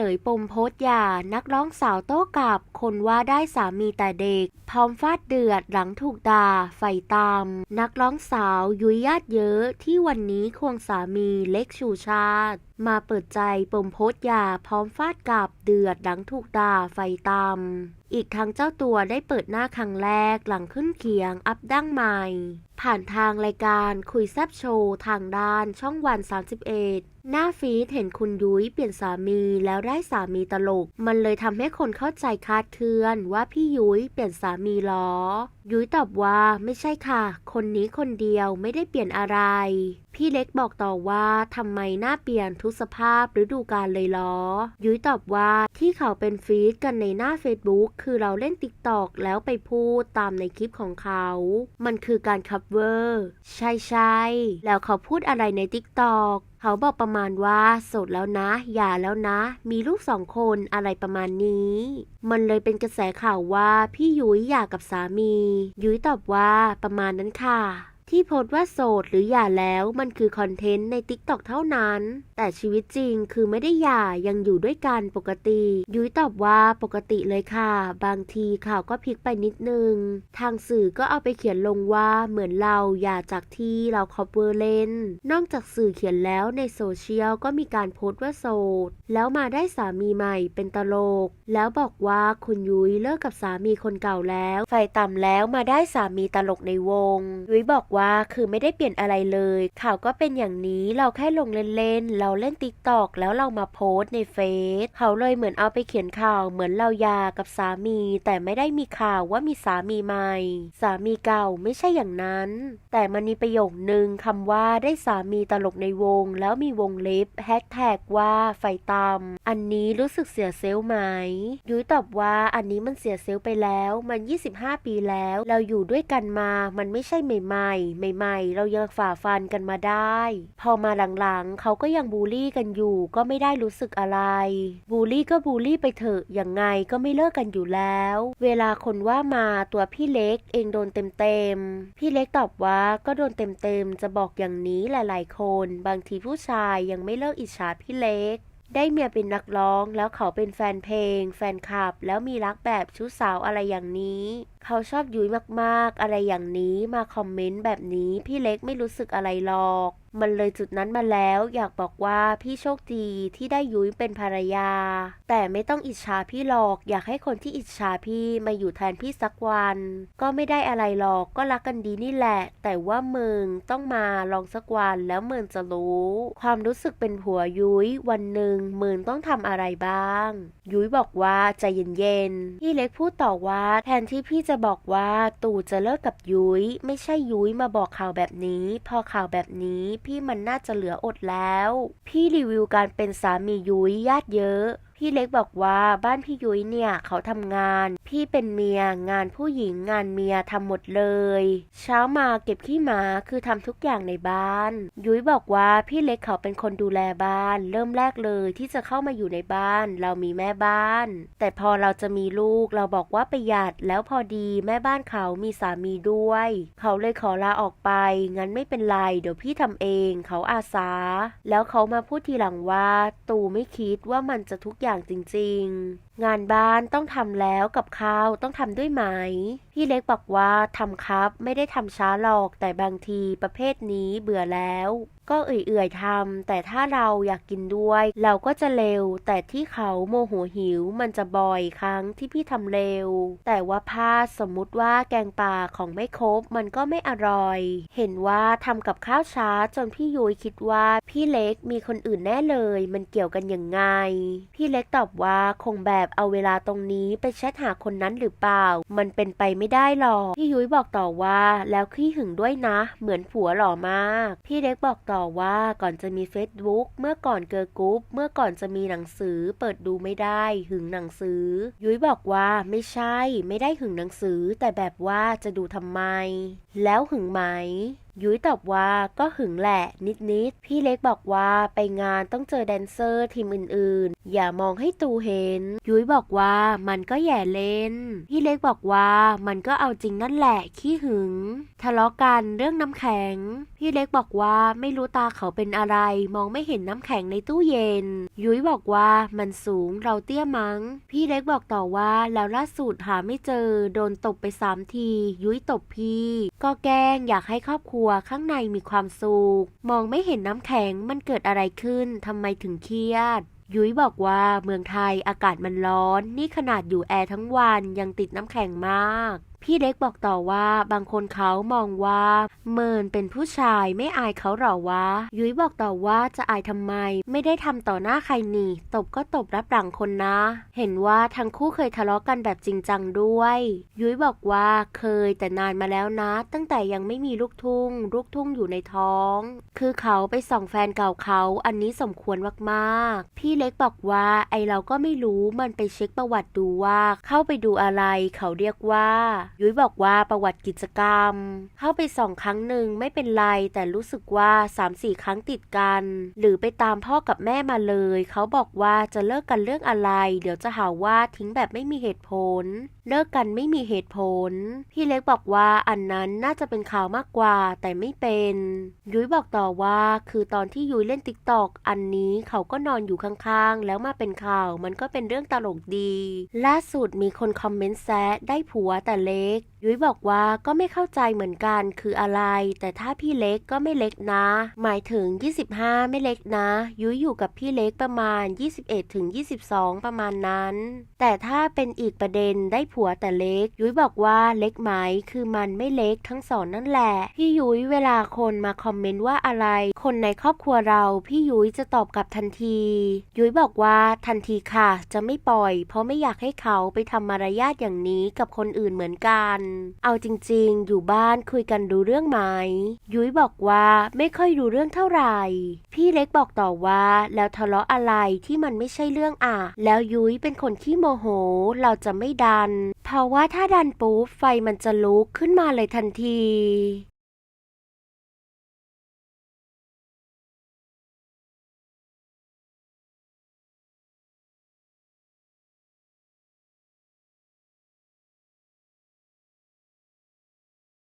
ลยปมโพสยา นักร้องสาวโต้กลับ คนว่าได้สามีแต่เด็ก พร้อมฟาดเดือดหลังถูกด่าไฟตาม นักร้องสาวยุยญาติเยอะที่วันนี้ควงสามีเล็กชูชาติ มาเปิดใจปมโพสยา พร้อมฟาดกลับเดือดหลังถูกด่าไฟตาม อีกทั้งเจ้าตัวได้เปิดหน้าครั้งแรกหลังขึ้นเคียงอัพดั้งใหม่ ผ่านทางรายการคุยแซบโชว์ทางด้านช่องวัน 31 หน้าฟีดเห็นคุณยุ้ยเปลี่ยนสามีแล้วได้สามีตลก มันเลยทำให้คนเข้าใจคาดเคลื่อนว่าพี่ยุ้ยเปลี่ยนสามีล้อ ยุ้ยตอบว่าไม่ใช่ค่ะ คนนี้คนเดียวไม่ได้เปลี่ยนอะไร พี่เล็กบอกต่อว่าทำไมหน้าเปลี่ยนทุกสภาพฤดูกาลเลยล้อ ยุ้ยตอบว่าที่เขาเป็นฟีดกันในหน้า Facebook คือเราเล่นติ๊กตอกแล้วไปพูดตามในคลิปของเขา มันคือการคัฟเวอร์ ใช่ใช่แล้วเขาพูดอะไรในติ๊กตอกเขาบอกประมาณว่าโสดแล้วนะอย่าแล้วนะ มีลูกสองคนอะไรประมาณนี้ มันเลยเป็นกระแสข่าวว่าพี่ยุ้ยหย่ากับสามี ยุ้ยตอบว่าประมาณนั้นค่ะ ที่โพสว่าโสดหรือหย่าแล้วมันคือคอนเทนต์ใน t ิ k t o k เท่านั้น แต่ชีวิตจริงคือไม่ได้หย่ายังอยู่ด้วยกันปกติ ยุ้ยตอบว่าปกติเลยค่ะ บางทีข่าวก็พลิกไปนิดนึง ทางสื่อก็เอาไปเขียนลงว่าเหมือนเราหย่าจากที่เราคอปเวอร์เล่น นอกจากสื่อเขียนแล้วในโซเชียลก็มีการโพสต์ว่าโสด แล้วมาได้สามีใหม่เป็นตลก แล้วบอกว่าคุณยุ้ยเลิกกับสามีคนเก่าแล้วไฟต่ำแล้วมาได้สามีตลกในวง ยุ้ยบอกว่าคือไม่ได้เปลี่ยนอะไรเลย ข่าวก็เป็นอย่างนี้เราแค่ลงเล่นๆ เราเล่นติ๊กตอกแล้วเรามาโพสในเฟซเขาเลยเหมือนเอาไปเขียนข่าวเหมือนเรายากับสามี แต่ไม่ได้มีข่าวว่ามีสามีใหม่ สามีเก่าไม่ใช่อย่างนั้น แต่มันมีประโยคนึงคำว่าได้สามีตลกในวง แล้วมีวงเล็บแฮชแท็กว่าไฟตามอันนี้รู้สึกเสียเซลล์ไหม ยุ้ยตอบว่าอันนี้มันเสียเซลล์ไปแล้ว มัน 25 ปีแล้ว เราอยู่ด้วยกันมา มันไม่ใช่ใหม่ ๆใหม่ ๆ เรายังฝ่าฟันกันมาได้ พอมาหลังๆ เขาก็ยังบูลลี่กันอยู่ก็ไม่ได้รู้สึกอะไร บูลลี่ก็บูลลี่ไปเถอะยังไงก็ไม่เลิกกันอยู่แล้ว เวลาคนว่ามาตัวพี่เล็กเองโดนเต็มๆ พี่เล็กตอบว่าก็โดนเต็มๆ จะบอกอย่างนี้หลายๆคน บางทีผู้ชายยังไม่เลิกอิจฉาพี่เล็กได้เมียเป็นนักร้องแล้วเขาเป็นแฟนเพลง แฟนคลับ แล้วมีรักแบบชู้สาวอะไรอย่างนี้ เขาชอบยุ้ยมากๆ อะไรอย่างนี้มาคอมเมนต์แบบนี้พี่เล็กไม่รู้สึกอะไรหรอก มันเลยจุดนั้นมาแล้วอยากบอกว่าพี่โชคดีที่ได้ยุ้ยเป็นภรรยา แต่ไม่ต้องอิจฉาพี่หรอก อยากให้คนที่อิจฉาพี่มาอยู่แทนพี่สักวัน ก็ไม่ได้อะไรหรอกก็รักกันดีนี่แหละ แต่ว่ามึงต้องมาลองสักวันแล้วมึงจะรู้ ความรู้สึกเป็นผัวยุ้ยวันหนึ่งมึงต้องทำอะไรบ้าง ยุ้ยบอกว่าใจเย็นๆพี่เล็กพูดต่อว่าแทนที่พี่จะะบอกว่าตู่จะเลิกกับยุ้ย ไม่ใช่ยุ้ยมาบอกข่าวแบบนี้ พอข่าวแบบนี้พี่มันน่าจะเหลืออดแล้ว พี่รีวิวการเป็นสามียุ้ยญาติเยอะ พี่เล็กบอกว่าบ้านพี่ยุ้ยเนี่ยเขาทำงาน พี่เป็นเมียงานผู้หญิงงานเมียทำหมดเลย เช้ามาเก็บขี้หมาคือทำทุกอย่างในบ้าน ยุ้ยบอกว่าพี่เล็กเขาเป็นคนดูแลบ้าน เริ่มแรกเลยที่จะเข้ามาอยู่ในบ้าน เรามีแม่บ้าน แต่พอเราจะมีลูกเราบอกว่าประหยัดแล้วพอดีแม่บ้านเขามีสามีด้วย เขาเลยขอลาออกไป งั้นไม่เป็นไรเดี๋ยวพี่ทำเอง เขาอาสา แล้วเขามาพูดทีหลังว่า ตูไม่คิดว่ามันจะทุกอย่างจริงๆงานบ้านต้องทำแล้วกับข้าวต้องทำด้วยไหม พี่เล็กบอกว่าทำครับไม่ได้ทำช้าหรอกแต่บางทีประเภทนี้เบื่อแล้ว ก็เอื่อยๆทำแต่ถ้าเราอยากกินด้วย เราก็จะเร็ว แต่ที่เขาโมโหหิวมันจะบ่อยครั้งที่พี่ทำเร็ว แต่ว่าพลาดสมมุติว่าแกงป่าของไม่ครบมันก็ไม่อร่อย เห็นว่าทำกับข้าวช้าจนพี่ยุ้ยคิดว่าพี่เล็กมีคนอื่นแน่เลย มันเกี่ยวกันยังไง พี่เล็กตอบว่าคงแบบเอาเวลาตรงนี้ไปแชทหาคนนั้นหรือเปล่า มันเป็นไปไม่ได้หรอก พี่ยุ้ยบอกต่อว่าแล้วขี้หึงด้วยนะ เหมือนผัวหล่อมาก พี่เล็กบอกต่อว่าก่อนจะมี Facebook เมื่อก่อนเกิร์ลกรุ๊ปเมื่อก่อนจะมีหนังสือเปิดดูไม่ได้ หึงหนังสือ ยุ้ยบอกว่าไม่ใช่ ไม่ได้หึงหนังสือ แต่แบบว่าจะดูทำไม แล้วหึงไหม ยุ้ยตอบว่าก็หึงแหละนิดๆ พี่เล็กบอกว่าไปงานต้องเจอแดนเซอร์ทีมอื่นๆ อย่ามองให้ตูเห็น ยุ้ยบอกว่ามันก็แย่เล่น พี่เล็กบอกว่ามันก็เอาจริงนั่นแหละขี้หึง ทะเลาะกันเรื่องน้ำแข็ง พี่เล็กบอกว่าไม่รู้ตาเขาเป็นอะไร มองไม่เห็นน้ำแข็งในตู้เย็น ยุ้ยบอกว่ามันสูงเราเตี้ยมั้ง พี่เล็กบอกต่อว่าแล้วล่าสุดหาไม่เจอ โดนตบไปสามที ยุ้ยตบพี่ ก็แกล้งอยากให้ครอบครัวข้างในมีความสุข มองไม่เห็นน้ำแข็งมันเกิดอะไรขึ้นทำไมถึงเครียด ยุ้ยบอกว่าเมืองไทยอากาศมันร้อน นี่ขนาดอยู่แอร์ทั้งวันยังติดน้ำแข็งมาก พี่เล็กบอกต่อว่าบางคนเขามองว่าเมินเป็นผู้ชายไม่อายเขาหรอวะ ยุ้ยบอกต่อว่าจะอายทำไม ไม่ได้ทำต่อหน้าใครนี่ ตบก็ตบรับหลังคนนะ เห็นว่าทั้งคู่เคยทะเลาะกันแบบจริงจังด้วย ยุ้ยบอกว่าเคยแต่นานมาแล้วนะ ตั้งแต่ยังไม่มีลูกทุ่ง ลูกทุ่งอยู่ในท้อง คือเขาไปส่องแฟนเก่าเขา อันนี้สมควรมากๆ พี่เล็กบอกว่าไอเราก็ไม่รู้มันไปเช็คประวัติดูว่าเข้าไปดูอะไร เขาเรียกว่ายุ้ยบอกว่าประวัติกิจกรรม เข้าไปสองครั้งหนึ่งไม่เป็นไร แต่รู้สึกว่า3าสี่ครั้งติดกัน หรือไปตามพ่อกับแม่มาเลย เขาบอกว่าจะเลิกกันเรื่องอะไร เดี๋ยวจะหาว่าทิ้งแบบไม่มีเหตุผล เลิกกันไม่มีเหตุผล พี่เล็กบอกว่าอันนั้นน่าจะเป็นข่าวมากกว่าแต่ไม่เป็น ยุ้ยบอกต่อว่าคือตอนที่ยุ้ยเล่นติ๊กตอกอันนี้เขาก็นอนอยู่ข้างๆ แล้วมาเป็นข่าวมันก็เป็นเรื่องตลกดี ล่าสุดมีคนคอมเมนต์แซะได้ผัวแต่เลล็ก ยุ้ยบอกว่าก็ไม่เข้าใจเหมือนกันคืออะไร แต่ถ้าพี่เล็กก็ไม่เล็กนะ หมายถึง 25 ไม่เล็กนะ ยุ้ยอยู่กับพี่เล็กประมาณ 21ถึง22 ประมาณนั้น แต่ถ้าเป็นอีกประเด็นได้ผัวแต่เล็ก ยุ้ยบอกว่าเล็กไหมคือมันไม่เล็กทั้งสองนั่นแหละ พี่ยุ้ยเวลาคนมาคอมเมนต์ว่าอะไร คนในครอบครัวเราพี่ยุ้ยจะตอบกลับทันที ยุ้ยบอกว่าทันทีค่ะ จะไม่ปล่อย เพราะไม่อยากให้เขาไปทำมารยาทอย่างนี้กับคนอื่นเหมือนกัน เอาจริงๆ อยู่บ้านคุยกันรู้เรื่องไหม ยุ้ยบอกว่าไม่ค่อยรู้เรื่องเท่าไหร่ พี่เล็กบอกต่อว่าแล้วทะเลาะอะไรที่มันไม่ใช่เรื่องอะ แล้วยุ้ยเป็นคนขี้โมโห เราจะไม่ดัน เพราะว่าถ้าดันปุ๊บไฟมันจะลุกขึ้นมาเลยทันที